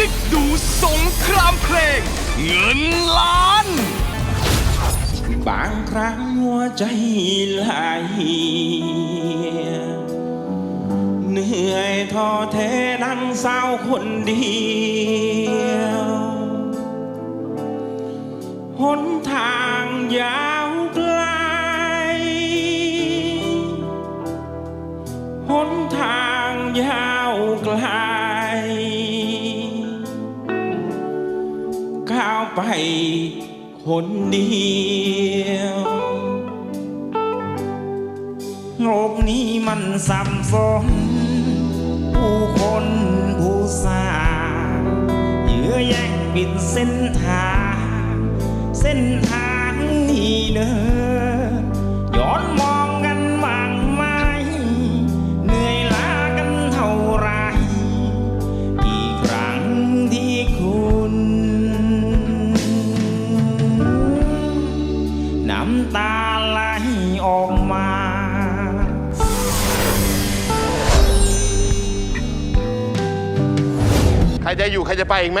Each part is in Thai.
กิ๊กดูสงครามเพลง เงินล้าน บางครั้งหัวใจไหลเหนื่อยท้อแท้นั่งเศร้าคนเดียวหนทางยาวไกลหนทางยาวไกลาวไปคนเดียวโลกนี้มันสับสนผู้คนผู้สาเยื้อแย่งปิดเส้นทาง เส้นทางนี้เน จะไปอีกไหม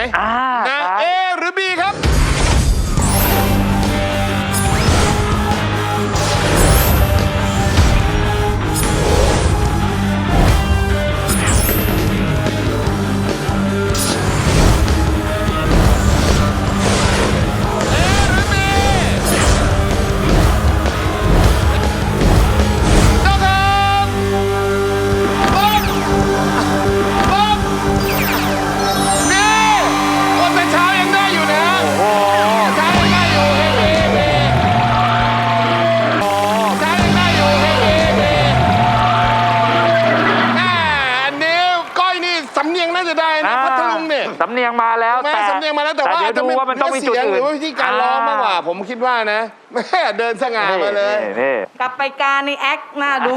ผมคิดว่านะแม่เดินสง่ามาเลย นี่นี่กลับไปการในแอคหน้าดู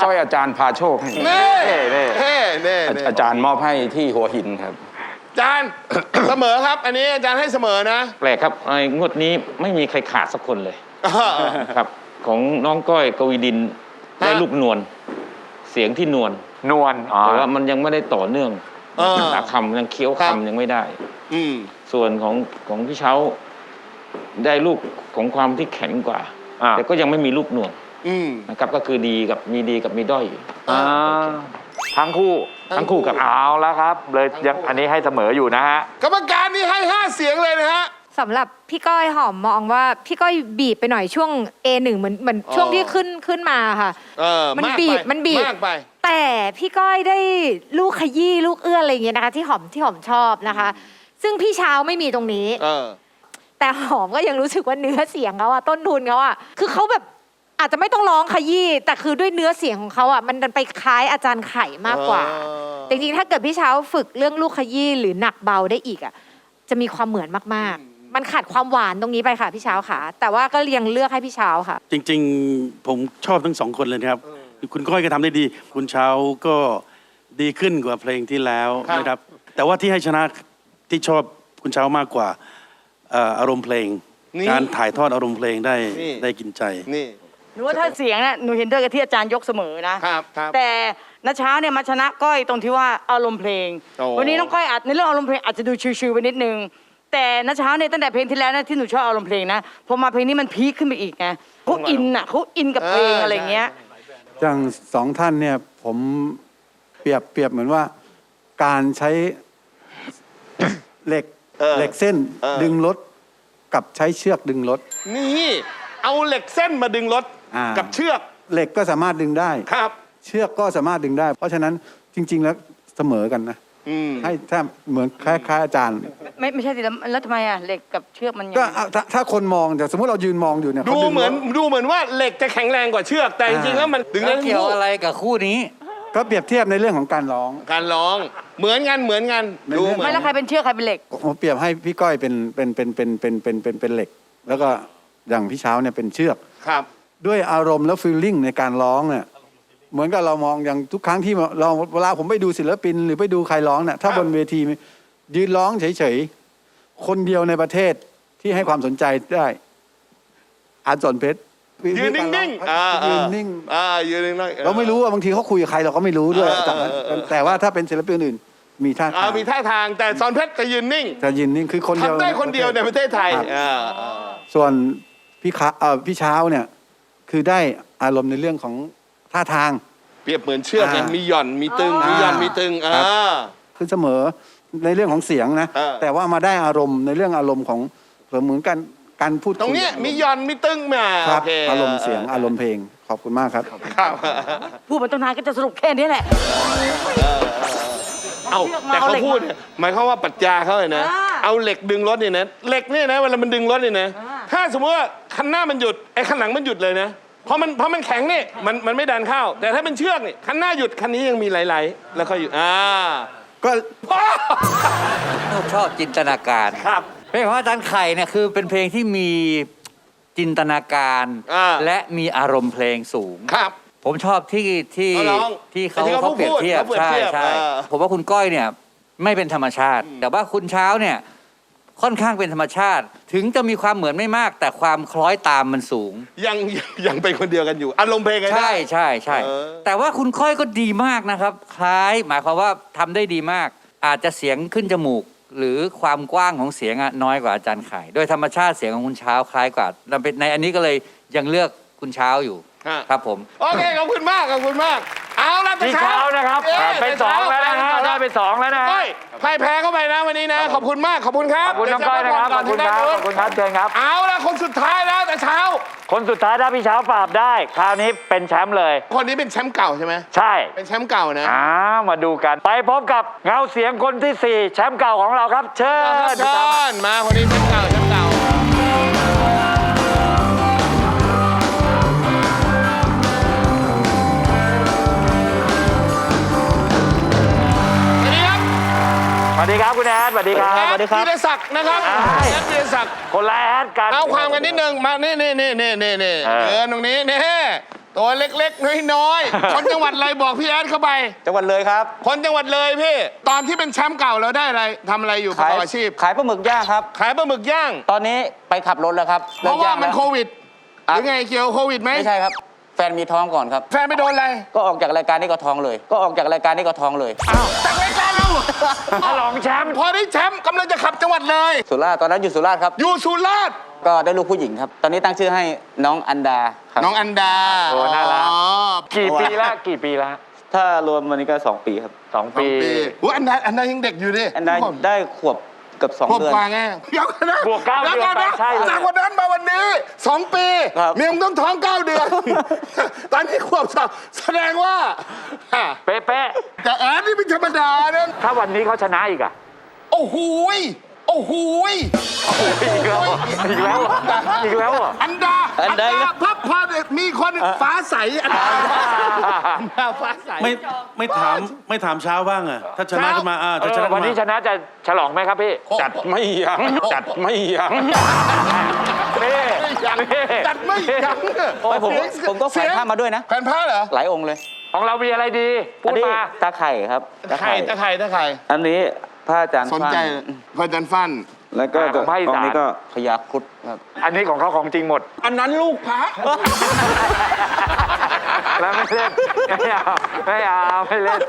สร้อยอาจารย์พาโชคให้นี่นี่นี่เน่เน่เน่อาจารย์มอบให้ที่หัวหินครับ อาจารย์ เสมอครับ อันนี้อาจารย์ให้เสมอนะแปลกครับไอ้งวดนี้ไม่มีใครขาดสักคนเลยอ่าครับ ของน้องก้อยกวีดินได้ฮะลูกนวลเสียงที่นวลนวลอ๋อแต่ว่ามันยังไม่ได้ต่อเนื่องเออตาคำยังเคี้ยวครับ คำยังไม่ได้ อืมส่วนของของพี่เช้า ได้ลูกของความที่แข็งกว่า อ่า แต่ก็ยังไม่มีลูกนวลอืม นะครับก็คือดีกับมีดีกับมีด้อยอยู่อ่าทั้งคู่ทั้งคู่กับ เอาแล้วครับ เลยยังอันนี้ให้เสมออยู่นะฮะ กรรมการนี่ให้ห้าเสียงเลยนะฮะ สำหรับพี่ก้อยหอมมองว่าพี่ก้อยบีบไปหน่อยช่วง A1 เหมือนเหมือนอ๋อช่วงที่ขึ้นขึ้นมาค่ะ เออมันากบีบไปมันบีบ มากไป แต่พี่ก้อยได้ลูกขยี้ลูกเอื้อนอะไรอย่างเงี้ยนะคะ ที่หอมที่หอมชอบนะคะ ซึ่งพี่เช้าไม่มีตรงนี้ เออ แต่หอมก็ยังรู้สึกว่าเนื้อเสียงเขาอะต้นทุนเขาอะคือเขาแบบอาจจะไม่ต้องร้องขยี้แต่คือด้วยเนื้อเสียงของเขาอะมันดันไปคล้ายอาจารย์ไข่มากกว่าอ๋อแต่จริงๆ ถ้าเกิดพี่เช้าฝึกเรื่องลูกขยี้หรือหนักเบาได้อีกอะจะมีความเหมือนมากๆ มันขาดความหวานตรงนี้ไปค่ะพี่เช้าค่ะ แต่ว่าก็ยังเลือกให้พี่เช้าค่ะ จริงๆ ผมชอบทั้งสองคนเลยนะครับ คุณก้อยก็ทำได้ดี คุณเช้าก็ดีขึ้นกว่าเพลงที่แล้วครับนะครับ แต่ว่าที่ให้ชนะที่ชอบคุณเช้ามากกว่า เอ่ออารมณ์เพลง นี่การถ่ายทอดอารมณ์เพลงได้นี่ ได้กินใจ นี่หนูว่าถ้าเสียงน่ะหนูเห็นด้วยกับที่อาจารย์ยกเสมอนะ ครับครับ แต่นเช้าเนี่ยมาชนะก้อยตรงที่ว่าอารมณ์เพลง โอ้ วันนี้น้องก้อยอาจในเรื่องอารมณ์เพลงอาจจะดูชิวๆไปนิดนึง แต่นเช้าเนี่ยตั้งแต่เพลงที่แล้วนะที่หนูชอบอารมณ์เพลงนะพอมาเพลงนี้มันพีคขึ้นไปอีกไงเขาอินอะเขาอินกับเพลงอะไรอย่างเงี้ย อย่างสองท่านเนี่ยผมเปรียบเปรียบเหมือนว่า การใช้ เหล็ก เออเหล็กเส้นเออ ดึงรถกับใช้เชือกดึงรถ นี่ เอาเหล็กเส้นมาดึงรถอ่ากั กับเชือกเหล็กก็สามารถดึงได้ ครับ เชือกก็สามารถดึงได้ เพราะฉะนั้นจริง ๆ แล้วเสมอกันนะอืม ให้ถ้าเหมือนคล้ายๆอาจารย์ ไม่ไม่ใช่สิแล้วแล้วทำไมอะเหล็กกับเชือกมันยังก็เอาถ้าถ้าคนมองแต่สมมติเรายืนมองอยู่เนี่ยดูขาเหมือนรถ ดูเหมือนว่าเหล็กจะแข็งแรงกว่าเชือก แต่จริงๆแล้วมันดึงได้ทั้งเกี่ยวคู่อะไรกับคู่นี้ ก็เปรียบเทียบในเรื่องของการร้องการร้องเหมือนกันเหมือนกันในดูเรื่องเหมือไม่นแล้วใครเป็นเชือกใครเป็นเหล็ก ผมเปรียบให้พี่ก้อยเป็นเป็นเป็นเป็นเป็นเป็นเป็นเป็นเหล็ก แล้วก็อย่างพี่เช้าเนี่ยเป็นเชือก ครับ ด้วยอารมณ์และฟีลลิ่งในการร้องเนี่ยเหมือนกับเรามองอย่างทุกครั้งที่เราเวลาผมไปดูศิลปิน หรือไปดูใครร้องเนี่ยถ้าบนเวทียืนร้องเฉยๆ คนเดียวในประเทศที่ให้ความสนใจได้อาร์ตสอนเพชร ยืนนิ่งๆอ่ายืยืนนิ่ง อ่ายืนนิ่งๆเราไม่รู้ว่าบางทีเขาคุยกับใครเราก็ไม่รู้ด้วยเออจากนั้นเออเออแต่ว่าถ้าเป็นศิลปินอื่น มีท่าอ่าทางมีท่าทางแต่ซอนเพชรจะยืนนิ่งจะยืนนิ่งคือคนเดียวทำได้คนเดียวในประเทศไทยครับอ่าอ่าส่วนพี่ขาเอ่อพี่เช้าเนี่ย คือได้อารมณ์ในเรื่องของท่าทาง เปรียบเหมือนเชือกไงอ่ามีมีหย่อนมีตึงมีหย่อนมีตึงอ่าคือเสมอในเรื่องของเสียงนะ เออแต่ว่ามาได้อารมณ์ในเรื่องอารมณ์ของเหมือนกัน การพูดคุยตรงเนี้ยมีหย่อนมีตึงมาครัโอบเคอารมณ์เสียงอารมณ์เพลงขอบคุณมากครับ ครับพูดมาตั้งนานก็จะสรุปแค่นี้แหละ เอาเชือกมาแต่เอาเขาเหล็กพูดมาเนี่ยหมายความว่าปรัชญาเขาเลยนะ อ่าเอาเหล็กดึงรถเนี่ยนะเหล็กเนี่ยนะเวลามันดึงรถเนี่ยนะอ่า ถ้าสมมติว่าคันหน้ามันหยุดไอ้คันหลังมันหยุดเลยนะเพราะมันเพราะมันแข็งนี่มันมันไม่ดันเข้า แต่ถ้าเป็นเชือกนี่คันหน้าหยุดคันนี้ยังมีไหลๆแล้วก็หยุดอ่าก็ ชอบจินตนาการ ครับ เพลงของอาจารย์ไข่เนี่ยคือเป็นเพลงที่มีจินตนาการ อ่า และมีอารมณ์เพลงสูง ครับ ผมชอบที่ที่เขาร้องที่เขาที่เขาเขาเปรียบพูดเทียบเขาเปรียบใช่เทียบใช่เออ ผมว่าคุณก้อยเนี่ยไม่เป็นธรรมชาติ แต่ว่าคุณเช้าเนี่ยค่อนข้างเป็นธรรมชาติ ถึงจะมีความเหมือนไม่มาก แต่ความคล้อยตามมันสูง ยังยังยังเป็นคนเดียวกันอยู่ อารมณ์เพลงไงใช่ใช่ใช่เออ แต่ว่าคุณค่อยก็ดีมากนะครับ คล้ายหมายความว่าทำได้ดีมาก อาจจะเสียงขึ้นจมูก หรือความกว้างของเสียงอะน้อยกว่าอาจารย์ไข่โดยธรรมชาติเสียงของคุณเช้าคล้ายกว่าเราเป็นในอันนี้ก็เลยยังเลือกคุณเช้าอยู่ฮะครับผม โอเคขอบคุณมากขอบคุณมาก เอาละแต่พี่เช้านะครับอ๊เป็นสองแล้วนะฮะได้เป็นสองแล้วนะฮะเฮ้ยใครแพ้เข้าไปนะวันนี้นะ ขอบคุณมากขอบคุณครัขบอบคุณน้องก้อยนะครับขอบคุณครับขอบคุณครับเชิญครับ เอาละคนสุดท้ายแล้วแต่เช้า คนสุดท้ายถ้าพี่เช้าปราบได้ คราวนี้เป็นแชมป์เลย คนนี้เป็นแชมป์เก่าใช่ไหมใช่ เป็นแชมป์เก่านะอ้าวมาดูกันไปพบกับเงาเสียงคนที่สี่แชมป์เก่าของเราครับ เชิญเชิญมาคนนี้แชมป์เก่าแชมป์เก่า วัสดีครับสวัสดีครับคุณแอดสวัสดีครับ แอดธีรศักดิ์นะครับใช่ แอดธีรศักดิ์คนละแอดกัน เอาความกันนิดนึงมานี่นี่นี่นี่นี่นี่เออ เดินตรงนี้นี่ตัวเล็กๆน้อยๆคนจังหวัดอะไรบอกพี่แอดเข้าไป จังหวัดเลยครับคนจังหวัดเลยพี่ ตอนที่เป็นแชมป์เก่าเราได้อะไรทำอะไรอยู่ประกอบอาชีพ ขายปลาหมึกย่างครับ ขายปลาหมึกย่าง ตอนนี้ไปขับรถแล้วครับเพราะว่ามันโควิดหครับรือไงเกี่ยวโควิดไหมไม่ใช่ครับ แฟนมีท้องก่อนครับ แฟนไม่โดนอะไรก็ออกจากรายการนี้ก็ท้องเลย ก็ออกจากรายการนี้ก็ท้องเลยจากรายการเรา ฉลองแชมป์พอได้แชมป์กำลังจะขับจังหวัดเลย สุราษฎร์ตอนนั้นอยู่สุราษฎร์ครับ อยู่สุราษฎร์ก็ได้ลูกผู้หญิงครับ ตอนนี้ตั้งชื่อให้น้องอันดาครับ น้องอันดาโอ้น่ารัก อ๋อกี่ปีละกี่ปีละถ้ารวมวันนี้ก็ 2 ปีครับ สองสอปีงปีอุ๊ยอันดาอันดายังเด็กอยู่ดิอันดาได้ขวบ เกับขว2บเดือน กว่าไงเดี๋ยวก่อนนะบวกเก้าดี๋ยวเดือนก่นะไปใช่เลย จากวันนั้นมาวันนี้สองปีครับ เมียมงต้องท้องเก้าเดือน ตอนนี้ขวบสองแสดงว่าอะเป๊ะแต่แอดนี่เป็นธรรมดานะๆถ้าวันนี้เขาชนะอีกอะโอ้โหย โอ้โหยอีกแล้วเหรออีกแล้วเหรออีกแล้วเหรออันดาอันดาพับพอมีคนฟ้าใสอันดาอันดาฟ้าใส ไม่ไม่ถามไม่ถามเช้าบ้างอะถ้าชนะขึ้นมาอ่าเอถ้าชอนะวันขึ้นนี้ชมานะจะฉลองไหมครับพี่จัดไม่ยั้งจัดไม่ยั้งนี่ยังนี่จัดไม่ยั้งโอ้ยผมผมก็แขวนผ้ามาด้วยนะแผ่นผ้าเหรอหลายองค์เลยของเรามีอะไรดี พูอัดนนี้มาตาไข่ครับตะไคร่ตะไคร่ตะไคร่อันนี้ พระอาจารย์สนใจฟั่พระจันทร์ฟันแล้วก็อ่าของภาคอีสาน องค์นี้ก็พญาครุฑครับอันนี้ของเขาของจริงหมด อันนั้นลูกพระแล้วไม่เล่นไม่เอาไม่เอาไม่เล่น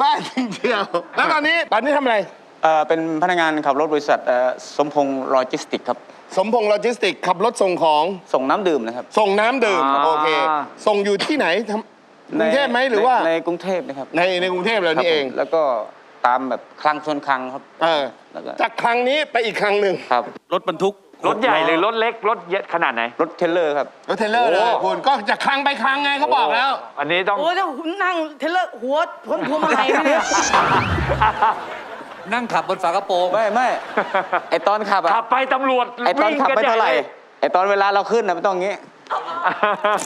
บ้าจริงเดียวแล้วตอนนี้ตอนนี้ทำอะไร เอ่อเป็นพนักงานขับรถบริษัทเอ่อสมพงษ์โลจิสติกครับ สมพงษ์โลจิสติกขับรถส่งของส่งน้ำดื่มนะครับ ส่งน้ำดื่มอ่า โอเค ส่งอยู่ที่ไหนทำกรุงเทพไหมหรือว่าในในกรุงเทพนะครับในในกรุงเทพเรานี่เอง ครับผมแล้วก็ ตามแบบคลังชนคลังครับ เออแล้วก็ จากครั้งนี้ไปอีกครั้งหนึ่งครับรถบรรทุกรถใหญ่หรือรถเล็กรถเยอะขนาดไหน รถเทรลเลอร์ครับ รถเทรลเลอร์เลยคุณก็จากครั้งไปครั้งไงเขาบอกแล้ว อันนี้ต้อง โอ้ยถ้าคุณนั่งเทเลอร์หัวพ้นพวงมาลัยไหมเนี่ยนั่งขับบนฝากระโปรงไม่ไม่ ไอตอนขับอะขับไปตำรวจไอตอนวิ่งขับกันไม่ใญ่เท่าไหร่เลยไอตอนเวลาเราขึ้นนะไม่ต้องงี้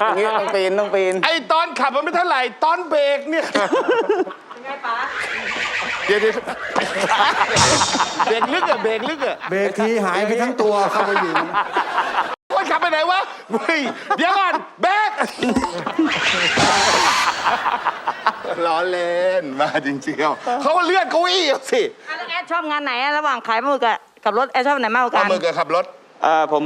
อย่างงี้ต้องปีนต้องปีนไอตอนขับมันไม่เท่าไหร่ ตอนเบรกเนี่ย เดี๋ยวเดี๋ยวเบรกลึกอะเบรกลึกอะเบรกทีหายไปทั้งตัวเข้าไปอยู่คนขับไปไหนวะเฮ้ยเดี๋ยวก่อนเบรกล้อเล่นมาจริงๆเอาเขาก็เลื่อนเก้าอี้เอาสิอะแล้วแอดชอบงานไหนอะระหว่างขายปลาหมึกอะกับรถแอดชอบอันไหนมากกว่าปลากันหมึกกับขับรถ เอ่อผม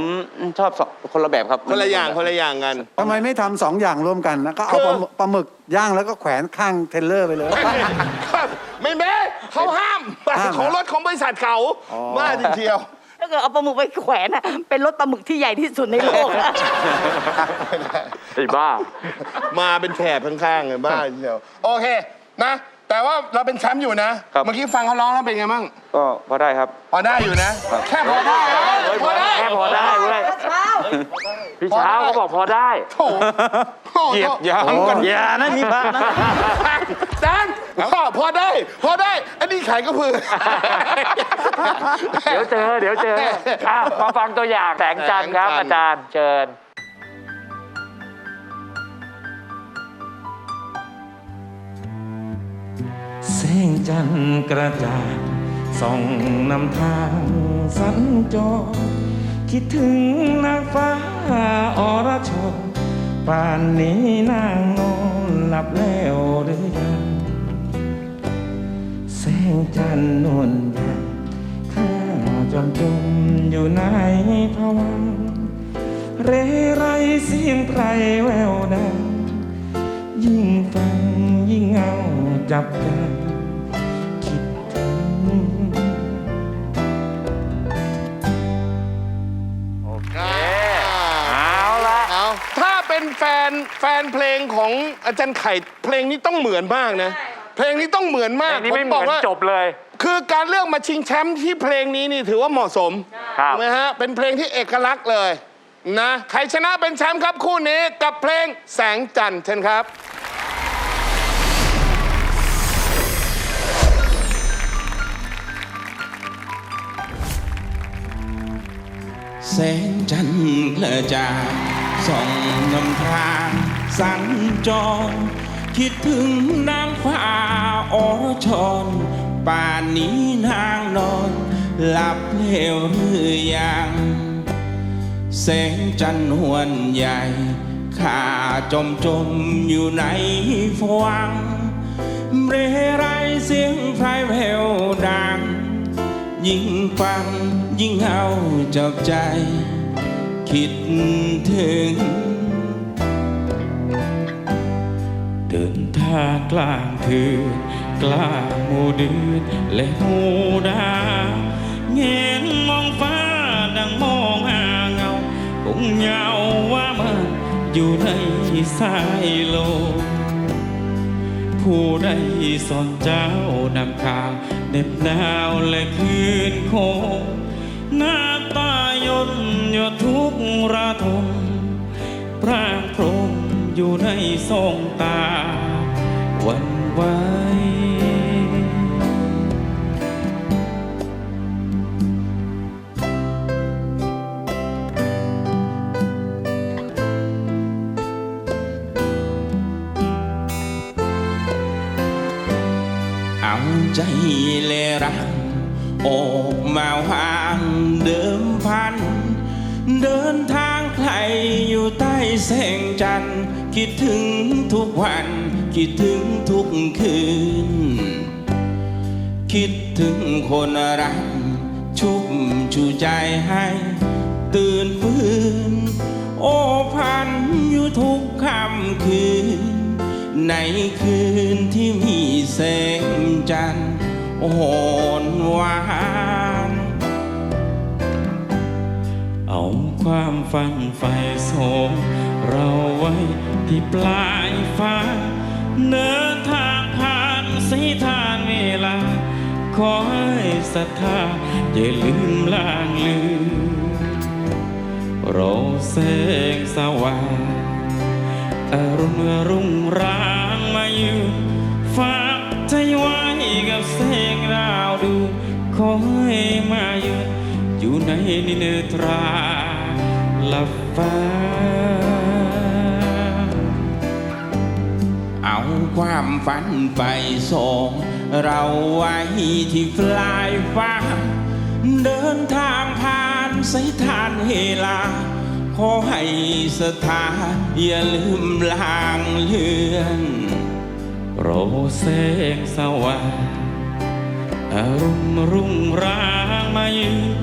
ชอบสองคนละแบบครับคนละอย่างคนละอย่างกัน ทำไมไม่ทำสองอย่างร่วมกันนะก็เอาปลาหมึกปลาหมึกย่างแล้วก็แขวนข้างเทรลเลอร์ไปเลย ครับไม่แม้เขาห้ามห้ามเหรอ ของรถของบริษัทเขาบ้าจริงเชียว ถ้าเกิดเอาปลาหมึกไปแขวนอะเป็นรถปลาหมึกที่ใหญ่ที่สุดในโลกอะ ไอ้บ้า มาเป็นแถบข้างๆเลยบ้าจริงเชียวโอเคนะ แต่ว่าเราเป็นแชมป์อยู่นะ ครับ เมื่อกี้ฟังเขาร้องแล้วเป็นไงบ้างก็พอได้ครับ พอได้อยู่นะ แค่พอได้นะพอได้แค่พอได้เว้ยพี่เช้าเขาบอกพอได้โถโถเหยียดหยามกัน อย่านะมีพระนะจานพ่อพอได้ พอได้ อันนี้ไข่ก็พือ เดี๋ยวเจอ เดี๋ยวเจออะมาฟังตัวอย่างแสงจันทร์ครับอาจารย์เชิญ งจันทร์กระจ่างส่องนำทางสัญจร คิดถึงนางฟ้าอรชรป่านนี้นางนอนหลับแล้วหรือยังแสงจันทร์นวลใหญ่ข้าจอมจมอยู่ในภวังเรไรเสียงไพรแววดังยิ่งฟังยิ่งเหงาจับใจ แฟนเพลงของอาจารย์ไข่เพลงนี้ต้องเหมือนมากนะ เพลงนี้ต้องเหมือนมากอันนี้ผไม่มเหบมือกอนว่าจบเลย คือการเลือกมาชิงแชมป์ที่เพลงนี้นี่ถือว่าเหมาะสมครับ ถูกไหมฮะ เป็นเพลงที่เอกลักษณ์เลยนะใครชนะเป็นแชมป์ครับคู่นี้กับเพลงแสงจันทร์เช่นครับ แสงจันทร์กระจ่างส่องนำทาง สัญจร คิดถึงนางฟ้าอรชรป่านนี้นางนอน หลับเลวหรือยัง แสงจันทร์นวลใหญ่ ข้าจมจมอยู่ในฟวังเรไรเสียงไพรแววดัง ยิ่งฟังยิ่งเอาจับใจ คิดถึง ดินทางกลางคืนกลางหมู่เดือนและหมู่ดาวเงนมองฟ้าดังมองหาเงาคงเหงาว่ามันอยู่ในสายโลก ผู้ใดสอนเจ้านำข่าวเหน็บหนาวและคืนโคงหน้าตายนยดทุกระทมพร่างพร อยู่ในทรงตาวันไหวเอาใจและรักออกมาวางเดิมพัน เดินทาง อยู่ใต้แสงจันทร์คิดถึงทุกวัน คิดถึงทุกคืน คิดถึงคนรัก ชุบชูใจให้ ตื่นฟื้น โอพันอยู่ทุกค่ำคืน ในคืนที่มีแสงจันทร์โอ่อนหวาน เอา ความฝันไฟโสมเราไว้ที่ปลายฟ้าเดินทางผ่านสายทานเวลา ขอให้ศรัทธาอย่าลืมลางลืมโราแสงสว่างอรุณรุ่งรางมาอยู่ฝากใจไว้กับแสงดาวดู ขอให้มาอยู่อยู่ในนินทรา ลับฟ้า เอาความฝันไปส่ง เราไว้ที่ปลายฟ้า เดินทางผ่านสายทานเวลา ขอให้ศรัทธาอย่าลืมลางเลือนโรแสงสว่างอรุณรุ่งรางมายืน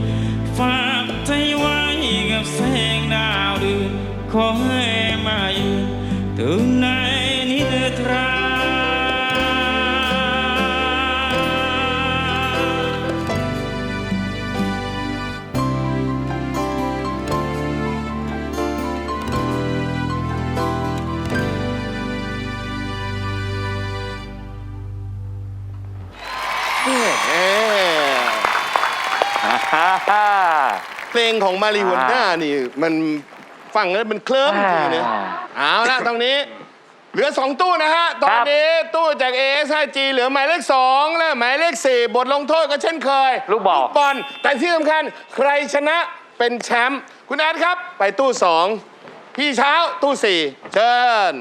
ฝากใจไว้ แสงดาวเดือนขอให้มายืนถึงในนิทรา งของมาริหัวหน้านี่ มันฟังแล้วมันเคลิ้มจริงๆนะเอาละตรงนี้ เหลือ 2 ตู้นะฮะ ตอนนี้ตู้จาก AS 5G เหลือหมายเลข 2 และหมายเลข 4 บทลงโทษก็เช่นเคยลูกบอล บอล แต่ที่สำคัญใครชนะเป็นแชมป์คุณแอดครับ ไปตู้ 2 พี่เช้าตู้ 4 เชิญ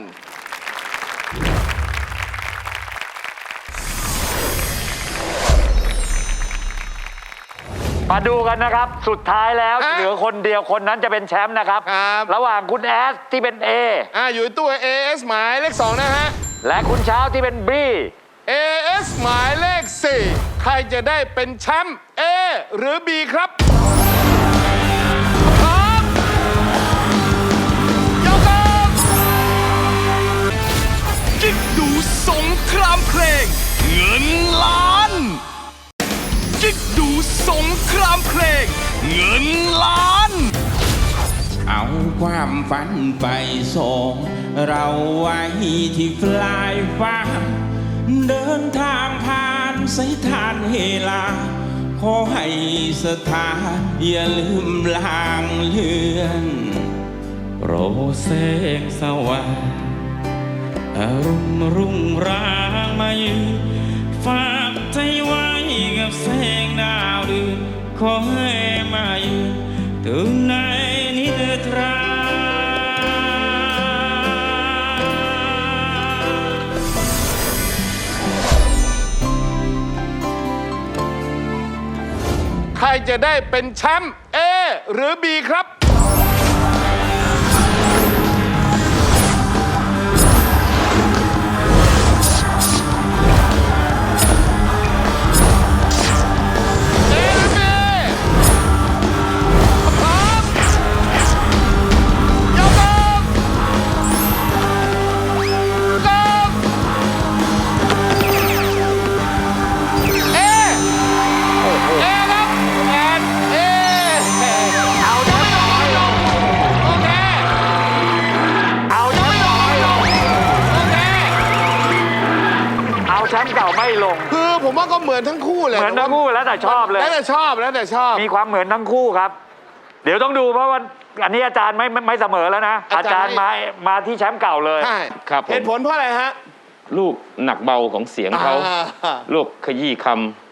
มาดูกันนะครับ สุดท้ายแล้วอะเหลือคนเดียวคนนั้นจะเป็นแชมป์นะครับ ครับ ระหว่างคุณแอสที่เป็น A อ่าอยู่ตู้ AS หมายเลข 2 นะฮะ และคุณเช้าที่เป็น B AS หมายเลข 4 ใครจะได้เป็นแชมป์ A หรือ B ครับพร้อมยกครับ กิ๊กดูสงครามเพลง เงินล้าน กิ๊กดูสงครามเพลง เงินล้าน เอาความฝันไปส่ง เราไว้ที่ปลายฟ้า เดินทางผ่านสายทานเฮลา ขอให้สถานอย่าลืมลางเลือนโปรแสงสว่างอรุณรุ่งรางมายืนฝากใจไว้ กับแสงดาวเดือนขอให้มายืนถึงในนิทราใครจะได้เป็นแชมป์ A หรือ B ครับ ไม่ลง คือผมว่าก็เหมือนทั้งคู่เลยเหมือนทั้งคู่แล้วแต่ชอบเลย แล้วแต่ชอบแล้วแต่ชอบ มีความเหมือนทั้งคู่ครับ เดี๋ยวต้องดูเพราะว่าอันนี้อาจารย์ไม่ไม่ไม่เสมอแล้วนะ อาอาจาจารรย์ย์ไม่มามาที่แชมป์เก่าเลย ใช่ครับผม เหตุผลเพราะอะไรฮะ ลูกหนักเบาของเสียงเขาอ่า ลูกขยี้ค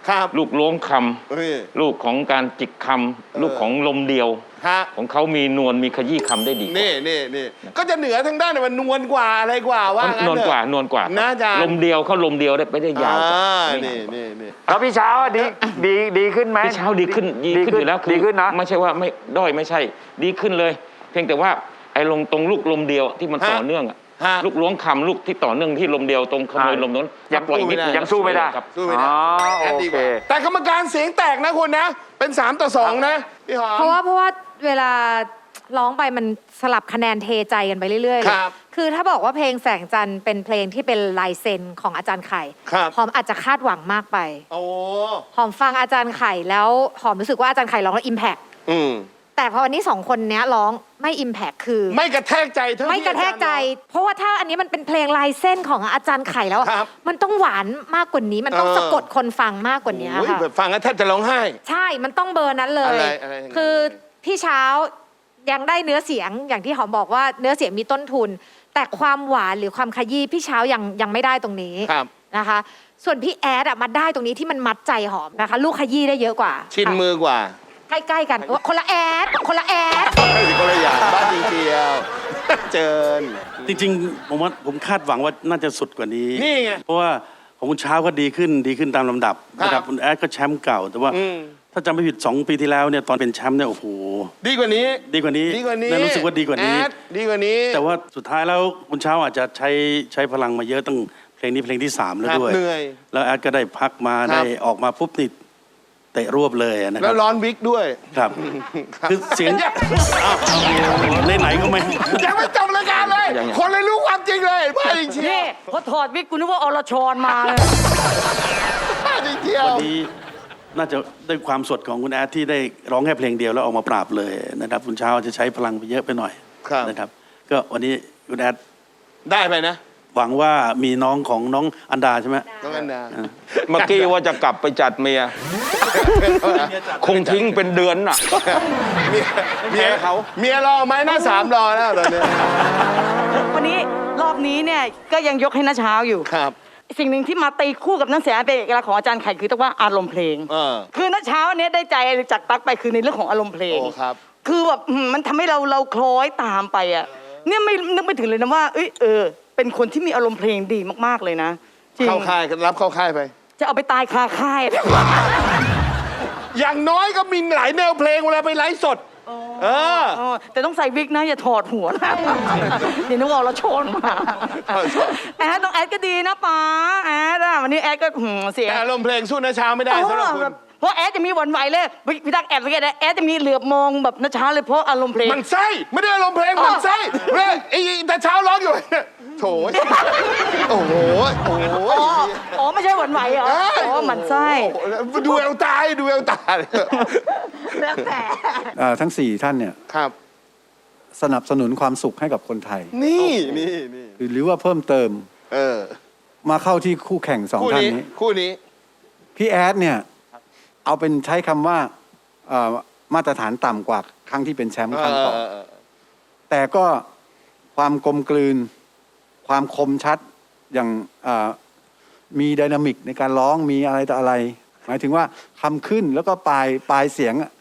ครับำลูกล้วงคเฮ้ยำลูกของการจิกคำลูกของลมเดียว ฮะของเขามีนวลมีขยี้คำได้ดีนี่นี่นี่ก็จะเหนือทางด้านมันนวลกว่าอะไรกว่าว่างั้นวลเถอะ กว่านวลกว่าน่าจะ ลมเดียวเขาลมเดียวได้ไปได้ยาวกว่าอ่านี่นี่นี่นี่ แล้วพี่เช้าอะดีดีดีขึ้นไหมพี่เช้าดีขึ้นดีขึ้นอยู่แล้วคือดีขึ้นนะ ไม่ใช่ว่าไม่ด้อยไม่ใช่ ดีขึ้นเลย เพียงแต่ว่าไอ้ลงตรงลูกลมเดียวที่มันต่อเนื่องอะ ฮะ ลูกล้วงคำลูกที่ต่อเนื่องที่ลมเดียวตรงขโมยลมนั้นยังปล่อยนิดสู้ไม่ได้ยังสู้ไม่ได้ครับ สู้ไม่ได้อ๋อแอนดีกว่าโอเคแต่กรรมการเสียงแตกนะคุณนะ เป็น 3 ต่อ 2 นะพี่หอม เพราะว่าเพราะว่าเวลาร้องไปมันสลับคะแนนเทใจกันไปเรื่อยๆเลยครับคือถ้าบอกว่าเพลงแสงจันทร์เป็นเพลงที่เป็นลายเซ็นของอาจารย์ไข่ครับ หอมอาจจะคาดหวังมากไป โอ้หอมฟังอาจารย์ไข่แล้วหอมรู้สึกว่าอาจารย์ไข่ร้องแล้วอิมแพกอืม แต่พอวันนี้สองคนเนี้ยร้องไม่อิมแพกคือ ไม่กระแทกใจเท่าที่ไม่กระแทกใจอาาย์เพราะว่าถ้าอันนี้มันเป็นเพลงลายเส้นของอาจารย์ไข่แล้วอะครับมันต้องหวานมากกว่านี้ มันต้องเออ สะกดคนฟังมากกว่านี้โอ้ยค่ะแบบฟังแล้วแทบจะร้องไห้ ใช่มันต้องเบอร์นั้นเลย อะไรอะไรยังไง คือพี่เช้ายังได้เนื้อเสียงอย่างที่หอมบอกว่าเนื้อเสียงมีต้นทุน แต่ความหวานหรือความขยี้พี่เช้ายังยังไม่ได้ตรงนี้ครับ นะคะ ส่วนพี่แอดอะมาได้ตรงนี้ที่มันมัดใจหอมนะคะ ลูกขยี้ได้เยอะกว่าชินค่ะ มือกว่า ใกล้ๆกันโอ้คนละแอดคนละแอด ไม่สิคนละอย่างบ้านจริงเดียว เจิญ จริงๆ ผมว่าผมคาดหวังว่าน่าจะสุดกว่านี้นี่ไงเพราะว่าของคุณเช้าก็ดีขึ้นดีขึ้นตามลำดับครับนะครับคุณแอดก็แชมป์เก่า แต่ว่าอืม ถ้าจำไม่ผิด 2 ปีที่แล้วเนี่ยตอนเป็นแชมป์เนี่ยโอ้โหดีกว่านี้ดีกว่านี้ดีกว่านี้น่รู้สึกว่าดีกว่านี้ แอดดีกว่านี้แต่ว่าสุดท้ายแล้วคุณเช้าอาจจะใช้ใช้พลังมาเยอะตั้งเพลงนี้เพลงที่สามแล้วครับด้วย เหนื่อย แล้วแอดก็ได้พักมาครับ ได้ออกมาปุ๊บนี่ เตะรวบเลยนะคแล้รัวบร้อนวิกด้วย ครับ คือเสียงไหนๆก็ไม่ ยังไม่จบรายการเลย คนเลยรู้ความจริงเลยบ้าจริงเชียนี่วพอถอดวิกกูนึกว่าอรชรมาเลย บ้าจริงเชียว วันนี้น่าจะได้ความสดของคุณแอดที่ได้ร้องแค่เพลงเดียวแล้วออกมาปราบเลยนะครับ คุณเช้าจะใช้พลังไปเยอะไปหน่อยครับ นะครับ ก็วันนี้คุณแอดได้ไปนะ หวังว่ามีน้องของน้องอันดาใช่ไหมน้องอันดาเมื่อกี้ว่าจะกลับไปจัดเมีย คงทิ้งเป็นเดือนน่ะเมียเมียเขาเมียรอไหมหน้าสามรอแล้วตอนเนี้ยวันนี้รอบนี้เนี่ยก็ยังยกให้น้าเช้าอยู่ครับสิ่งหนึ่งที่มาตีคู่กับนักเสียงเป็นเอกลักษณ์ของอาจารย์ไข่คือต้องว่าอารมณ์เพลงเออคือน้าเช้าเนี้ยได้ใจจากตั๊กไปคือในเรื่องของอารมณ์เพลงโอ้ครับ คือแบบอืมมันทำให้เราเราคล้อยตามไปอะเนี่ยไม่นึกไม่ถึงเลยนะว่าเอ้ยเออ เป็นคนที่มีอารมณ์เพลงดีมากๆเลยนะจริงเข้าค่ายรับเข้าค่ายไป จะเอาไปตายคาค่าย อย่างน้อยก็มีหลายแนวเพลงเวลาไปไลฟ์สด เอออ๋อแต่ต้องใส่วิกนะ อย่าถอดหัวนะ เดี๋ยวนึกว่าเราโชนมาแอดน้องแอดก็ดีนะป๋าแอดอะวันนี้แอดก็หืมเสียงแต่อารมณ์เพลงสู้นะเช้าไม่ได้สำหรับคุณ เพราะแอดจะมีหวันไหวเลยพี่พี่ตักแอบสังเกตนะแอดจะมีเหลือบมองแบบน้าช้าเลยเพราะอารมณ์เพลง มันไส้ไม่ได้อารมณ์เพลงมันไส้เว้ยไอ้แต่เช้าร้องอยู่เนี่ย โถยโอ้โหโอ้โหอ๋ออ๋อไม่ใช่หวันไหวเหรออ๋อหมันไส้ดูเอลตายดูเอลตาเลยแล้วแต่เอ่อทั้งสี่ท่านเนี่ยครับ สนับสนุนความสุขให้กับคนไทย นี่นี่นี่หรือว่าเพิ่มเติมเออ มาเข้าที่คู่แข่งสองคู่ท่านนี้ นี้คู่นี้ พี่แอดเนี่ย เอาเป็นใช้คำว่าเอ่อมาตรฐานต่ำกว่าครั้งที่เป็นแชมป์ครั้งก่อนเออเออแต่ก็ความกลมกลืน ความคมชัดอย่างเอ่อมีไดนามิกในการร้องมีอะไรต่ออะไร หมายถึงว่าคำขึ้นแล้วก็ปลายปลายเสียงอะ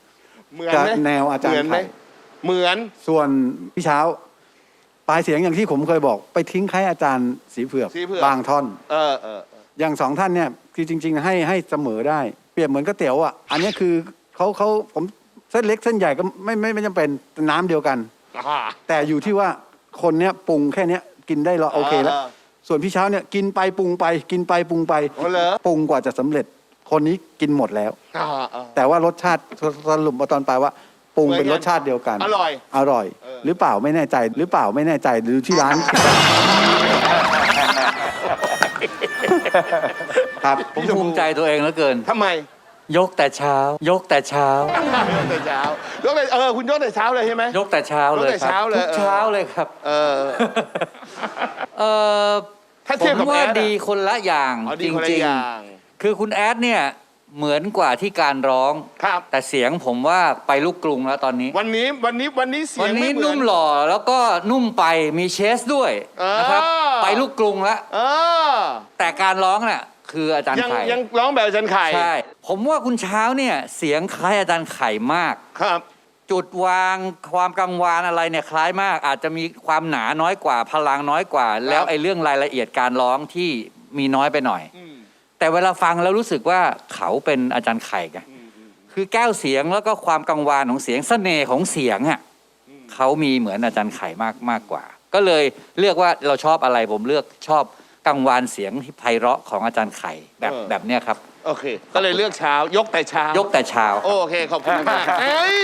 เหมือนไหมจะแนวอาจารย์เหมือนไหมไข่เหมือนส่วนพี่เช้า ปลายเสียงอย่างที่ผมเคยบอก ไปทิ้งคล้ายอาจารย์สีเผือกสีเผือกบางท่อนเออเออเอออย่างสองท่านเนี่ยคือจริง ๆ ให้ให้เสมอได้ เปรียบเหมือนก๋วยเตี๋ยวอะอันนี้คือเขาเขาผมเส้นเล็กเส้นใหญ่ก็ไม่ไม่ไม่จำเป็นน้ำเดียวกันอ่าแต่อยู่ที่ว่าคนเนี้ยปรุงแค่เนี้ย กินได้เราโอเคแล้ว อ่า ส่วนพี่เช้าเนี่ยกินไปปรุงไป กินไปปรุงไปอ๋อเหรอ ปรุงกว่าจะสำเร็จ คนนี้กินหมดแล้ว อ่าอ่า แต่ว่ารสชาติสรุปมาตอนปลายว่าปรุงเป็นเหมืรอนกันสชาติเดียวกันอร่อยอร่อย เออ หรือเปล่าไม่แน่ใจหรือเปล่าไม่แน่ใจหรือที่ร้าน ครับผมภูมิใจตัวเองเหลือเกิน ทำไม ยกแต่เช้า ยกแต่เช้า ยกแต่เช้ายกแต่เออคุณยกแต่เช้าเลยใช่ไหม ยกแต่เช้าเลยยกแต่ครัเช้าบเลยทุกเช้าเลยครับ เออ เออถ้าผเทียบมกับว่าแอดอะดีคนละอย่างอ๋อจดีคนละริงอย่าง ๆ คือคุณแอดเนี่ยเหมือนกว่าที่การร้อง ครับ แต่เสียงผมว่าไปลูกกรุงแล้วตอนนี้ วันนี้วันนี้วันนี้เสีวัยนงนี้ไม่เหมือนุ่มหล่อแล้วก็นุ่มไปมีเชสด้วยเออนะครับไปลูกกรุงแล้ว เออ แต่การร้องเนี่ย คืออาจารย์ยังไข่ยังร้องแบบอาจารย์ไข่ใช่ผมว่าคุณเช้าเนี่ยเสียงคล้ายอาจารย์ไข่มาก ครับ จุดวางความกังวานอะไรเนี่ยคล้ายมาก อาจจะมีความหนาน้อยกว่า พลังน้อยกว่า แล้วไอ้เรื่องรายละเอียดการร้องที่มีน้อยไปหน่อย แต่เวลาฟังแล้วรู้สึกว่าเขาเป็นอาจารย์ไข่ไงคือแก้วเสียงแล้วก็ความกังวานของเสียงเสน่ห์ของเสียงอะเขามีเหมือนอาจารย์ไข่มากมากกว่า ก็เลยเลือกว่าเราชอบอะไรผมเลือกชอบ กังวานเสียงที่ไพเราะของอาจารย์ไข่แบบเออ แบบเนี้ยครับ โอเค ก็เลยเลือกเช้ายกแต่เช้ายยกแต่เช้าโอเค ขอบคุณมากเอ้ย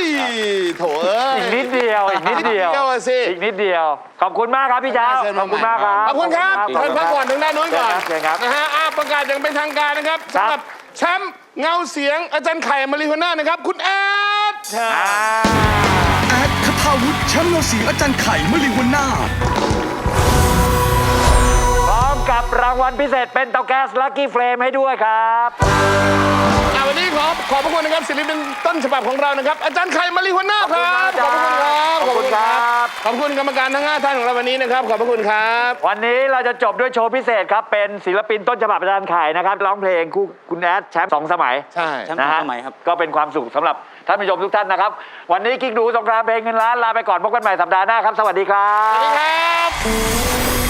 โถเอ้ยอีกนิดเดียว อีกนิดเดียวนิดเดียวอะสิ อีกนิดเดียว ขอบคุณมากครับพี่เช้า ขอบคุณมากครับ ขอบคุณครับขอบเชิญคุณพักก่อนทางด้านโน้นก่อนเชิญครับนะฮะอะประกาศอย่างเป็นทางการนะครับครับ สำหรับแชมป์เงาเสียงอาจารย์ไข่มาริโฮน่านะครับ คุณแอดอ่าแอดคทาวุฒิแชมป์เงาเสียงอาจารย์ไข่มะลิวันนาพร้อม กับรางวัลพิเศษเป็นเตาแก๊สลั c กี้เฟรมให้ด้วยครับอะวันนี้ขอขอบพระคุณนะครับศิลปินต้นฉบับของเรานะครับ อาจารย์ไข่มาริโฮน่าครับขอบคุณครับขอบคุณครับขอบคุณครับ ขอบคุณกรรมการทั้งห้าท่านของเราวันนี้นะครับ ขอบพระคุณครับ วันนี้เราจะจบด้วยโชว์พิเศษครับ เป็นศิลปินต้นฉบับอาจารย์ไข่นะครับร้องเพลงคู่คุณแอดแชมป์สองสมัยใช่แชมป์สองสมัยครับก็เป็นความสุขสำหรับท่านผู้ชมทุกท่านนะครับ วันนี้กิ๊กดูสงครามเพลงเงินล้านลาไปก่อนพบกันใหม่สัปดาห์หน้าครับ สวัสดีครัสวัสดีบครับ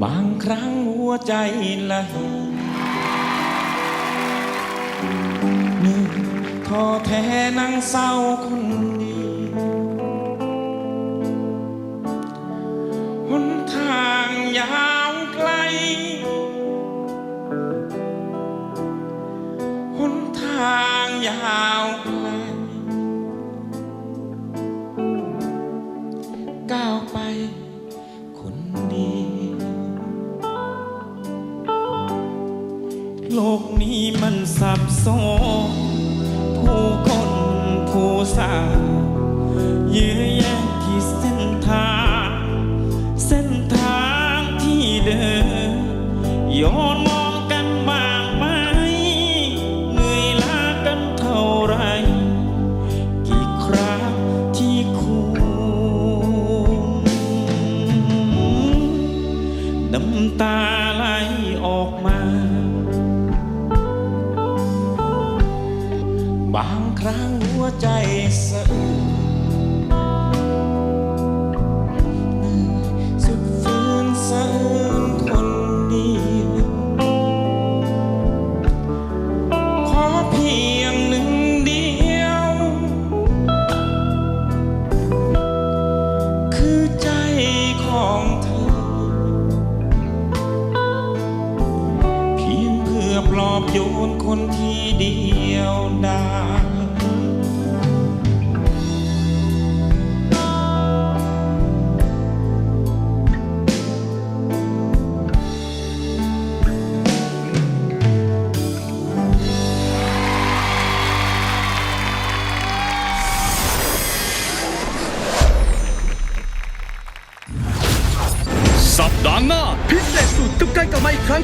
บางครั้งหัวใจละเหหนึ่งท้อแท้นั่งเศร้าคนเดียวหนทางยาวไกลหนทางยาว สั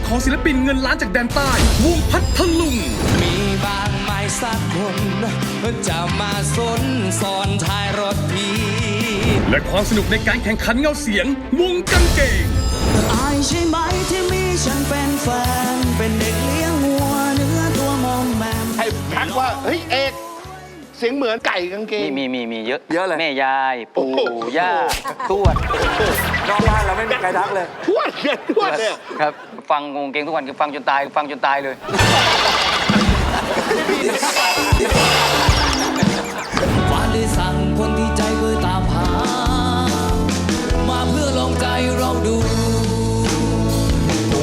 ของศิลปินเงินล้านจากแดนใต้วงพัทลุง มีบางไหม้สักคนจะมาสนสอนท้ายรถพี่และความสนุกในการแข่งขันเงาเสียงวงกางเกงอายใช่ไหมที่มีฉันเป็นแฟนเป็นเด็กเลี้ยงวัวเนื้อตัวมอมแมมให้ทักว่าเฮ้ยเอกเสียงเหมือนไก่กางเกงมีมีมีเยอะเยอะเลยแม่ยาย ปู่โอ้โหย่าทวด นอกบ้านเราไม่มีใครทักเลย ทวดเนี่ยทวดเนี่ยครับ ฟังวงเกงทุกวันคือฟังจนตาย ฟังจนตายเลย ฟ้าได้สั่งคนที่ใจเพื่อตามหา มาเพื่อลองใจเราดู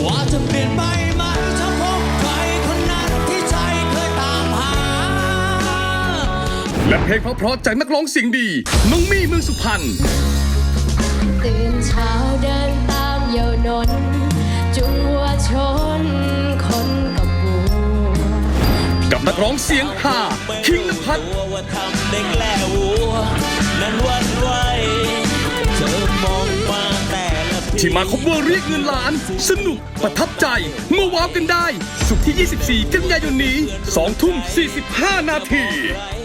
ว่าจะเปลี่ยนไปไหมถ้าพบใครคนนั้นที่ใจเคยตามหา และเพลงเพราะๆจากนักร้องเสียงดี น้องมี่เมืองสุพรรณ ตื่นเช้าเดินตามเหยาวนนจุงวัวชนคนกับวัวกับนักร้องเสียงฮาคิงนภัทรว่าทำเด็กแล่วัวนั้นหวันไหวเธอมองมาแต่ละทีที่มาคบเวอร์เรียกเงินล้าน สนุกประทับใจมาว้าวกันได้ สุกร์ที่ 24 กันยายนนี้ 2 ทุ่ม 45 นาทีไร